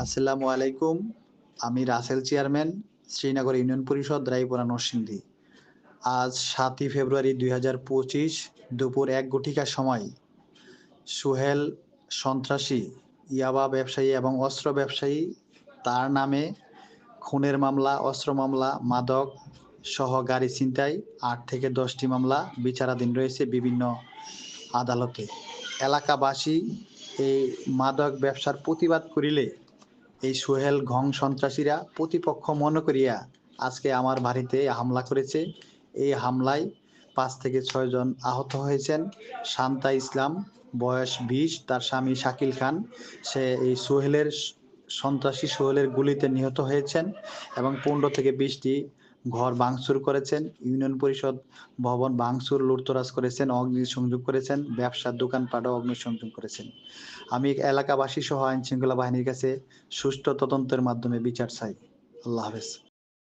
আসসালামু আলাইকুম। আমি রাসেল চেয়ারম্যান, শ্রীনগর ইউনিয়ন পরিষদ, রায়পুরা, নরসিংদী। আজ সাতই ফেব্রুয়ারি দুই হাজার পঁচিশ, দুপুর এক ঘটিকার সময়। সুহেল সন্ত্রাসী, ইয়াবা ব্যবসায়ী এবং অস্ত্র ব্যবসায়ী, তার নামে খুনের মামলা, অস্ত্র মামলা, মাদক সহ গাড়ি ছিনতাই, আট থেকে দশটি মামলা বিচারাধীন রয়েছে বিভিন্ন আদালতে। এলাকাবাসী এই মাদক ব্যবসার প্রতিবাদ করিলে এই সোহেল ঘং সন্ত্রাসীরা প্রতিপক্ষ মনে করিয়া আজকে আমার বাড়িতে হামলা করেছে। এই হামলায় পাঁচ থেকে ছয় জন আহত হয়েছেন। শান্তা ইসলাম, বয়স বিশ, তার স্বামী শাকিল খান। সে এই সোহেলের সন্ত্রাসী সোহেলের গুলিতে নিহত হয়েছেন এবং পনেরো থেকে বিশটি ঘর ভাঙচুর করেছেন, ইউনিয়ন পরিষদ ভবন ভাঙচুর, লুটতরাজ করেছেন, অগ্নি সংযোগ করেছেন, ব্যবসার দোকানপাটও অগ্নি সংযোগ করেছেন। আমি এলাকাবাসী সহ আইন শৃঙ্খলা বাহিনীর কাছে সুষ্ঠু তদন্তের মাধ্যমে বিচার চাই। আল্লাহ হাফেজ।